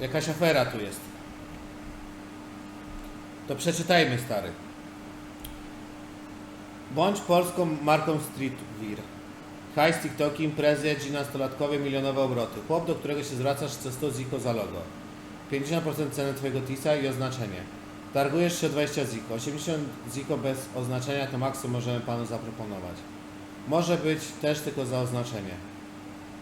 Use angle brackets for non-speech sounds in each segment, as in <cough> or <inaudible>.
Jakaś afera tu jest. To przeczytajmy, stary. Bądź polską marką streetwear. Z TikToki, imprezy, nastolatkowe, milionowe obroty. Chłop, do którego się zwracasz, chce 100 ziko za logo. 50% ceny twojego tisa i oznaczenie. Targujesz się o 20 ziko. 80 ziko bez oznaczenia to maksimum możemy panu zaproponować. Może być też tylko za oznaczenie.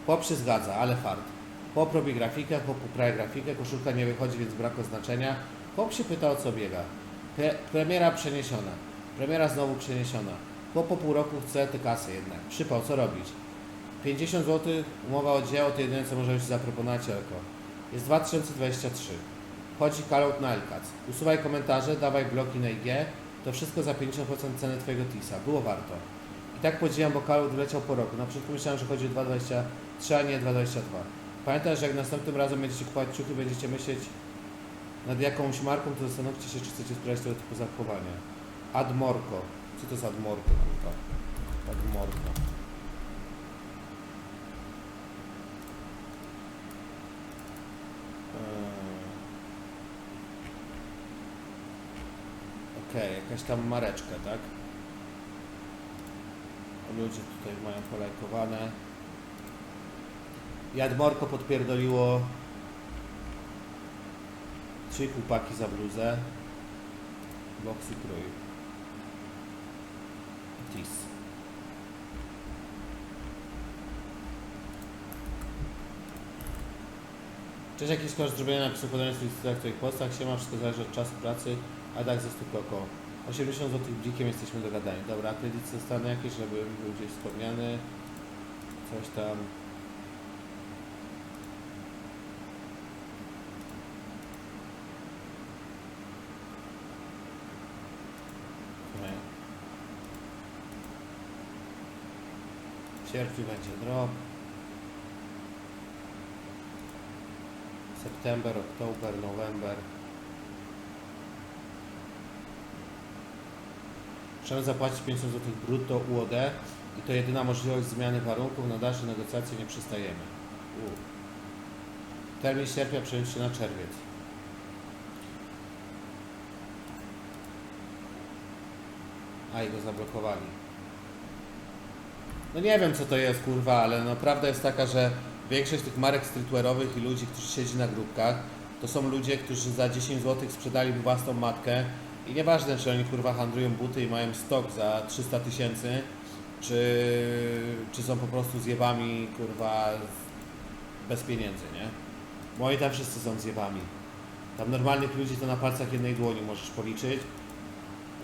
Chłop się zgadza, ale fart. Chłop robi grafikę, chłop uprawia grafikę, koszulka nie wychodzi, więc brak oznaczenia. Chłop się pyta o co biega. Pre premiera przeniesiona. Premiera znowu przeniesiona. Chłop po pół roku chce te kasy jednak. Przypał, co robić? 50 zł, umowa o dzieło to jedyne co możemy Ci zaproponować Elko. Jest 2023. Chodzi kalout na Elkac. Usuwaj komentarze, dawaj bloki na IG. To wszystko za 50% ceny Twojego TISA. Było warto. I tak podziwiam, bo kalout wleciał po roku. Na początku myślałem, że chodzi o 2,23, a nie 2,22. Pamiętaj, że jak następnym razem będziecie kupować ciuchy, będziecie myśleć nad jakąś marką, to zastanówcie się, czy chcecie sprawdzić tego typu zachowania. Admorko. Co to jest Admorko? kurwa? Admorko. Eee. Okej, jakaś tam mareczka, tak? Ludzie tutaj mają polajkowane. Jadmorko podpierdoliło trzy chłopaki za bluzę. Boksy krój. Tis. Cześć, jakiś koszt zrobienia napisu podania w Twoich postach. Siema, wszystko zależy od czasu pracy, a tak ze stupoko. 80 zł blikiem jesteśmy dogadani. Dobra, kredyt zostanę jakieś, żeby był gdzieś wspomniany. Coś tam. Okej. W sierpniu będzie drop. September, Oktober, November. Trzeba zapłacić 50 zł brutto UOD i to jedyna możliwość zmiany warunków. Na dalsze negocjacje nie przystajemy. U. Termin sierpnia przejąć się na czerwiec. A i go zablokowali. No nie wiem co to jest kurwa, ale no prawda jest taka, że większość tych marek streetwearowych i ludzi, którzy siedzi na grupkach, to są ludzie, którzy za 10 zł sprzedali własną matkę i nieważne czy oni kurwa handlują buty i mają stok za 300 tysięcy, czy, czy są po prostu zjebami kurwa bez pieniędzy, nie? Moi tam wszyscy są zjebami. Tam normalnych ludzi to na palcach jednej dłoni możesz policzyć.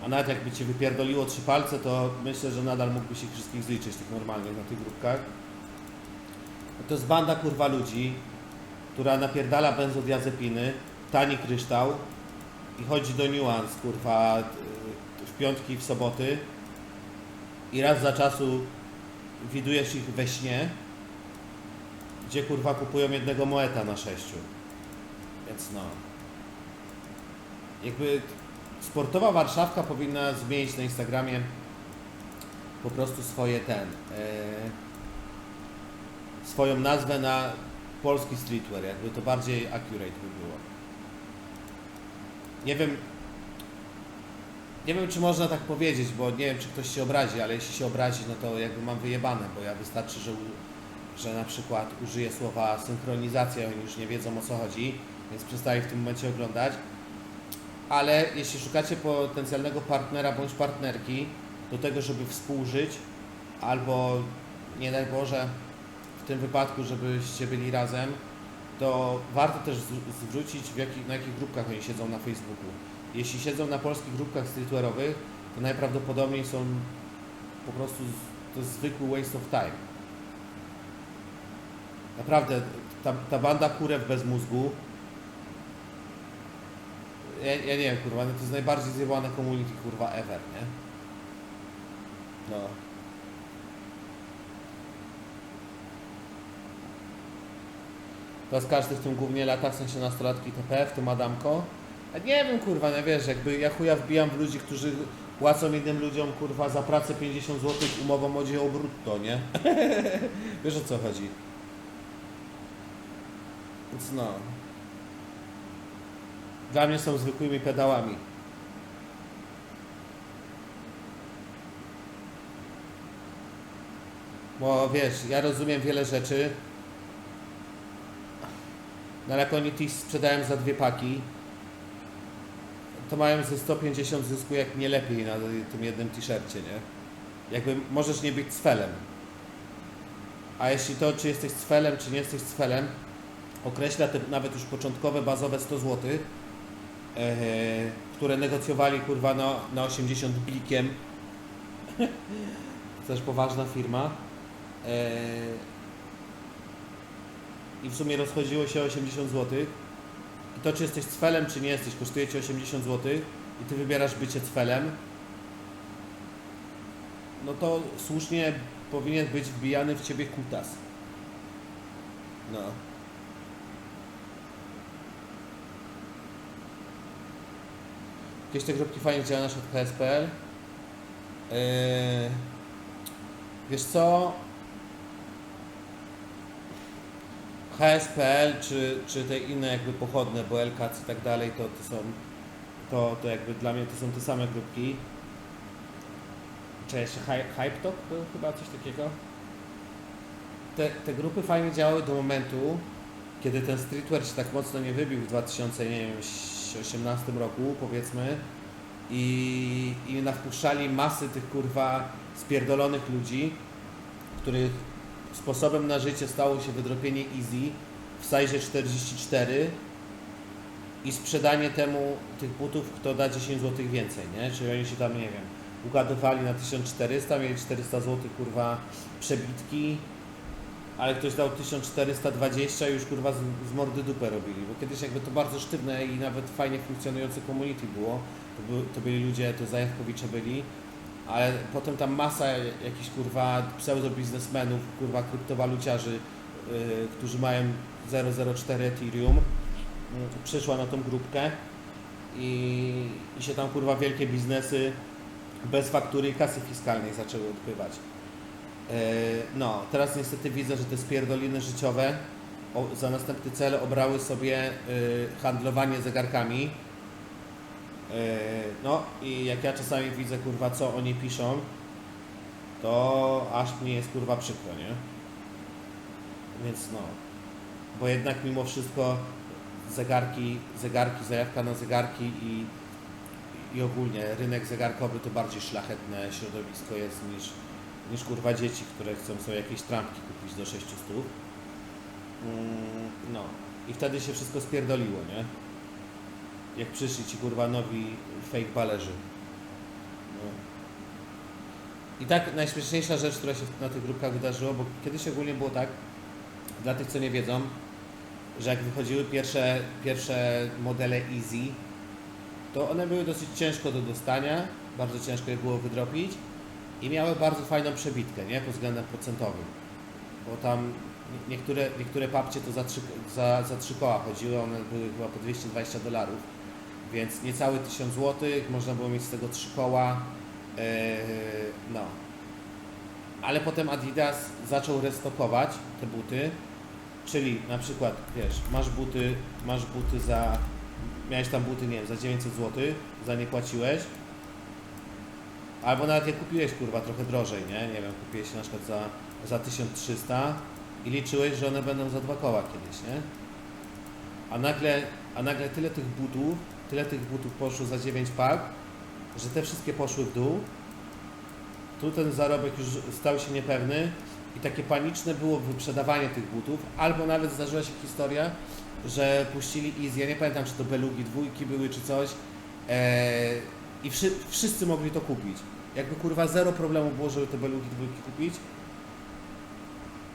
A nawet jakby ci wypierdoliło trzy palce, to myślę, że nadal mógłbyś ich wszystkich zliczyć, tych normalnych na tych grupkach. To jest banda kurwa ludzi, która napierdala benzodiazepiny, tani kryształ i chodzi do niuans kurwa w piątki w soboty i raz za czasu widujesz ich we śnie, gdzie kurwa kupują jednego moeta na sześciu. Więc no. Jakby sportowa Warszawka powinna zmienić na Instagramie po prostu swoje ten. e, swoją nazwę na polski streetwear, jakby to bardziej accurate by było. Nie wiem. Nie wiem, czy można tak powiedzieć, bo nie wiem, czy ktoś się obrazi, ale jeśli się obrazi, no to jakby mam wyjebane, bo ja wystarczy, że, że na przykład użyję słowa synchronizacja, oni już nie wiedzą o co chodzi, więc przestaję w tym momencie oglądać. Ale jeśli szukacie potencjalnego partnera bądź partnerki do tego, żeby współżyć, albo nie daj Boże, w tym wypadku, żebyście byli razem, to warto też zwrócić, jakich, na jakich grupkach oni siedzą na Facebooku. Jeśli siedzą na polskich grupkach streetwearowych, to najprawdopodobniej są po prostu to zwykły waste of time. Naprawdę, ta, ta banda kurew bez mózgu, ja, ja nie wiem, kurwa, no to jest najbardziej zjebane community, kurwa, ever, nie? No. Teraz każdy w tym głównie lata, w sensie nastolatki TP, w tym Adamko. A nie wiem, kurwa, nie wiesz, jakby ja chuja wbijam w ludzi, którzy płacą innym ludziom, kurwa, za pracę 50 zł umową o dzieło brutto, nie? <laughs> wiesz o co chodzi. Więc no. Dla mnie są zwykłymi pedałami. Bo wiesz, ja rozumiem wiele rzeczy, no ale jak oni tych sprzedają za dwie paki, to mają ze 150 zysku, jak nie lepiej na tym jednym t-shircie, nie? Jakby możesz nie być cfelem. A jeśli to, czy jesteś cfelem, czy nie jesteś cfelem, określa te nawet już początkowe, bazowe 100 zł, które negocjowali kurwa na, na 80 blikiem. <laughs> Też poważna firma. E, I w sumie rozchodziło się o 80 zł. I to, czy jesteś cfelem, czy nie jesteś, kosztuje ci 80 zł i ty wybierasz bycie cfelem, no to słusznie powinien być wbijany w ciebie kutas. No. Jakieś te grupki fajnie działają na przykład HSPL. Yy, wiesz co? HSPL czy, czy te inne jakby pochodne, bo LKC i tak dalej, to, to są to, to jakby dla mnie to są te same grupki. Czy jeszcze Hy- Hype Talk był chyba coś takiego? Te, te grupy fajnie działały do momentu, kiedy ten streetwear się tak mocno nie wybił w 2018 roku, powiedzmy, i, i nawpuszczali masy tych kurwa spierdolonych ludzi, których sposobem na życie stało się wydropienie Easy w size 44 i sprzedanie temu tych butów, kto da 10 zł więcej, nie? Czyli oni się tam, nie wiem, ugadywali na 1400, mieli 400 zł, kurwa, przebitki, ale ktoś dał 1420 i już kurwa z, z mordy dupę robili, bo kiedyś jakby to bardzo sztywne i nawet fajnie funkcjonujące community było, to, by, to byli ludzie, to Zajawkowicze byli, ale potem tam masa jakichś kurwa pseudo-biznesmenów, kurwa kryptowaluciarzy, yy, którzy mają 004 Ethereum, yy, przyszła na tą grupkę i, i się tam kurwa wielkie biznesy bez faktury i kasy fiskalnej zaczęły odbywać. Yy, No, teraz niestety widzę, że te spierdoliny życiowe za następny cel obrały sobie yy, handlowanie zegarkami. Yy, No i jak ja czasami widzę kurwa co oni piszą, to aż mi jest kurwa przykro, nie? Więc no. Bo jednak mimo wszystko zegarki, zegarki, zajawka na zegarki i, i ogólnie rynek zegarkowy to bardziej szlachetne środowisko jest niż, niż kurwa dzieci, które chcą sobie jakieś trampki kupić do 600. Mm, no. I wtedy się wszystko spierdoliło, nie? Jak przyszli ci kurwa nowi fake balerzy. No. I tak najśmieszniejsza rzecz, która się na tych grupkach wydarzyła, bo kiedyś ogólnie było tak, dla tych co nie wiedzą, że jak wychodziły pierwsze, pierwsze modele Easy, to one były dosyć ciężko do dostania, bardzo ciężko je było wydropić i miały bardzo fajną przebitkę, nie, pod względem procentowym. Bo tam nie- niektóre, niektóre papcie to za trzy, za, za trzy koła chodziły, one były chyba po 220 dolarów, więc niecałe 1000 zł, można było mieć z tego trzy koła, yy, no. Ale potem Adidas zaczął restokować te buty, czyli na przykład, wiesz, masz buty, masz buty za, miałeś tam buty, nie wiem, za 900 zł, za nie płaciłeś, albo nawet je kupiłeś, kurwa, trochę drożej, nie? Nie wiem, kupiłeś na przykład za, za 1300 i liczyłeś, że one będą za dwa koła kiedyś, nie? A nagle, a nagle tyle tych butów, tyle tych butów poszło za 9 pak, że te wszystkie poszły w dół. Tu ten zarobek już stał się niepewny i takie paniczne było wyprzedawanie tych butów, albo nawet zdarzyła się historia, że puścili Easy, ja nie pamiętam czy to belugi dwójki były czy coś eee, i wszy, wszyscy mogli to kupić. Jakby kurwa zero problemu było, żeby te belugi dwójki kupić.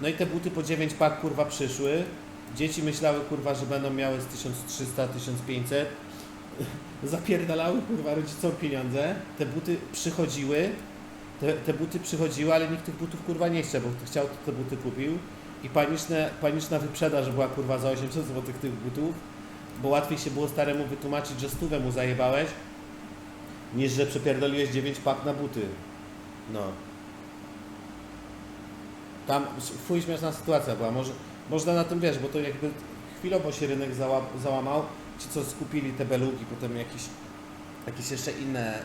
No i te buty po 9 pak kurwa przyszły. Dzieci myślały kurwa, że będą miały z 1300, 1500. <laughs> Zapierdalały kurwa rodzicom pieniądze. Te buty przychodziły. Te, te buty przychodziły, ale nikt tych butów kurwa nie chciał, bo kto chciał, to te buty kupił. I paniczne, paniczna wyprzedaż była kurwa za 800 zł tych butów, bo łatwiej się było staremu wytłumaczyć, że stówę mu zajebałeś, niż że przepierdoliłeś 9 pak na buty. No. Tam fuj śmieszna sytuacja była. Może, można na tym wiesz, bo to jakby chwilowo się rynek zała, załamał. Ci, co skupili te belugi, potem jakieś, jakieś jeszcze inne e,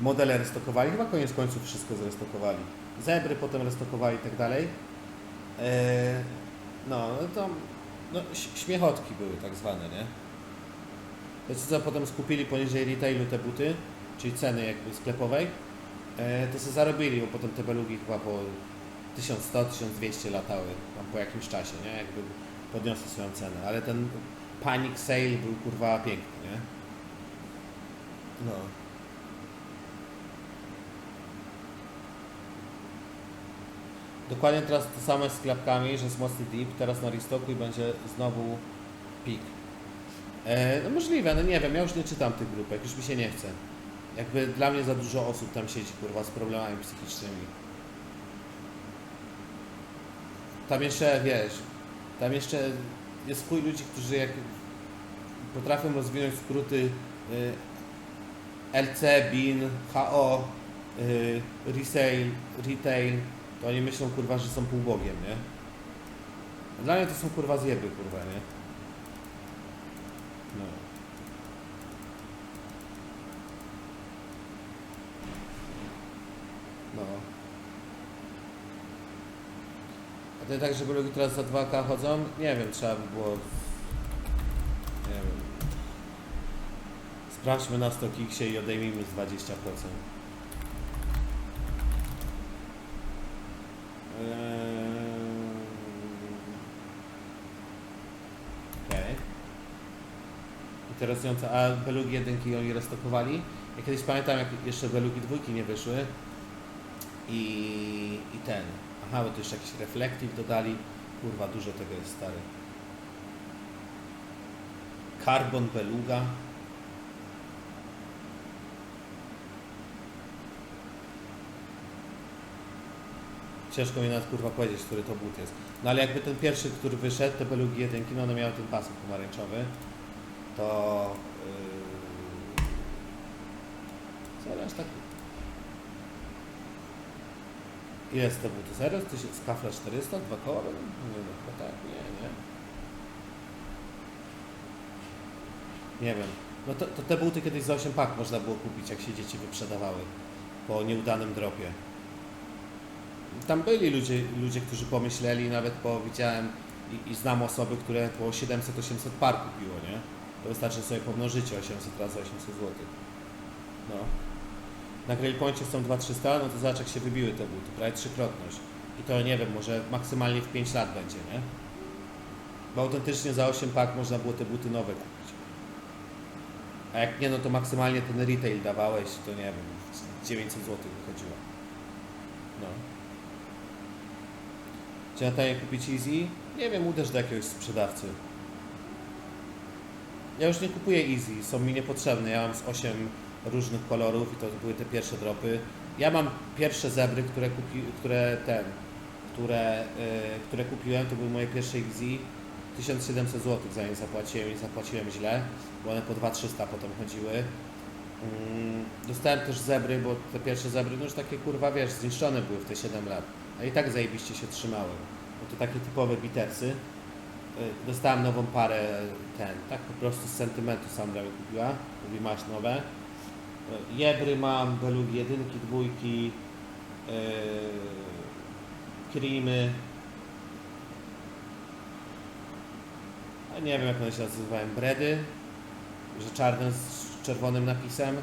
modele restokowali. Chyba koniec końców wszystko zrestokowali. Zebry potem restokowali i tak dalej. E, no, no to no, śmiechotki były tak zwane, nie? To ci, co potem skupili poniżej retailu te buty, czyli ceny jakby sklepowej, e, to sobie zarobili, bo potem te belugi chyba po 1100-1200 latały tam po jakimś czasie, nie? Jakby podniosły swoją cenę, ale ten panic sale był kurwa piękny, nie? No. Dokładnie teraz to samo z klapkami, że jest mocny dip, teraz na restocku i będzie znowu pik. E, no możliwe, no nie wiem, ja już nie czytam tych grupek, już mi się nie chce. Jakby dla mnie za dużo osób tam siedzi, kurwa, z problemami psychicznymi. Tam jeszcze, wiesz, tam jeszcze jest chuj ludzi, którzy jak potrafią rozwinąć skróty y, LC, BIN, HO, y, resale, retail, to oni myślą, kurwa, że są półbogiem, nie? Dla mnie to są, kurwa, zjeby, kurwa, nie? No. No. A to tak, żeby ludzie teraz za 2K chodzą? Nie wiem, trzeba by było... Nie wiem. Sprawdźmy na StockXie i odejmijmy z 20%. Eee... Okej. Interesujące, a belugi jedynki oni restokowali? Ja kiedyś pamiętam, jak jeszcze belugi dwójki nie wyszły i, i ten. Aha, bo tu jeszcze jakiś reflektyw dodali. Kurwa, dużo tego jest stary. Carbon beluga. Ciężko mi nawet kurwa powiedzieć, który to but jest. No ale jakby ten pierwszy, który wyszedł, te belugi jedynki, no one miały ten pasek pomarańczowy, to... Yy... Reszta? Ile jest? Zero? Ty się z kafla 400? Dwa koła? Nie wiem, chyba tak, nie, nie. Nie wiem. No to, to te buty kiedyś za 8 pak można było kupić, jak się dzieci wyprzedawały po nieudanym dropie. Tam byli ludzie, ludzie którzy pomyśleli, nawet po widziałem i, i znam osoby, które po 700-800 par kupiło, nie? To wystarczy sobie pomnożycie 800 razy 800 zł. No. Na Grailpoincie są 2300, no to zobacz jak się wybiły te buty, prawie trzykrotność. I to nie wiem, może maksymalnie w 5 lat będzie, nie? Bo autentycznie za 8 pak można było te buty nowe kupić. A jak nie, no to maksymalnie ten retail dawałeś, to nie wiem, 900 zł wychodziło. No. Czy na taniej kupić Easy? Nie wiem, uderz do jakiegoś sprzedawcy. Ja już nie kupuję Easy, są mi niepotrzebne. Ja mam z 8 różnych kolorów i to były te pierwsze dropy. Ja mam pierwsze zebry, które, kupi, które ten, które, y, które kupiłem, to były moje pierwsze Easy. 1700 zł za nie zapłaciłem i zapłaciłem źle, bo one po 2300 potem chodziły. Mm, Dostałem też zebry, bo te pierwsze zebry no już takie kurwa wiesz, zniszczone były w te 7 lat. A i tak zajebiście się trzymały. Bo to takie typowe bitersy. Y, Dostałem nową parę ten, tak po prostu z sentymentu Sandra kupiła. Mówi masz nowe. Y, Jebry mam, belugi jedynki, dwójki, creamy. A nie wiem jak one się nazywają, bredy, że czarne z czerwonym napisem.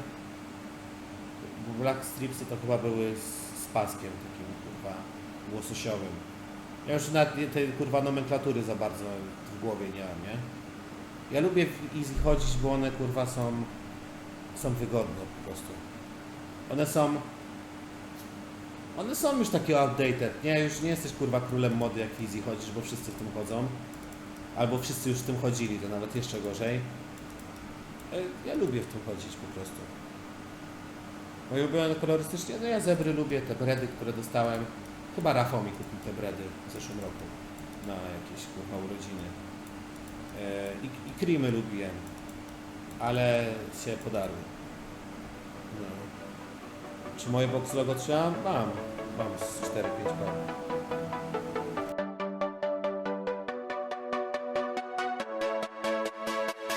Black stripsy to chyba były z, z paskiem takim kurwa łososiowym. Ja już nawet tej kurwa nomenklatury za bardzo w głowie nie mam, nie? Ja lubię w Easy chodzić, bo one kurwa są są wygodne po prostu. One są one są już takie outdated, nie? Już nie jesteś kurwa królem mody jak w Easy chodzisz, bo wszyscy w tym chodzą. Albo wszyscy już w tym chodzili, to nawet jeszcze gorzej. E, Ja lubię w tym chodzić po prostu. Moje ulubione kolorystycznie, no ja zebry lubię, te bredy, które dostałem. Chyba Rafał mi kupił te bredy w zeszłym roku na jakieś kurwa urodziny. E, I, i creamy lubiłem, ale się podarły. No. Czy moje box logo trzeba? Mam. Mam z 4-5 par.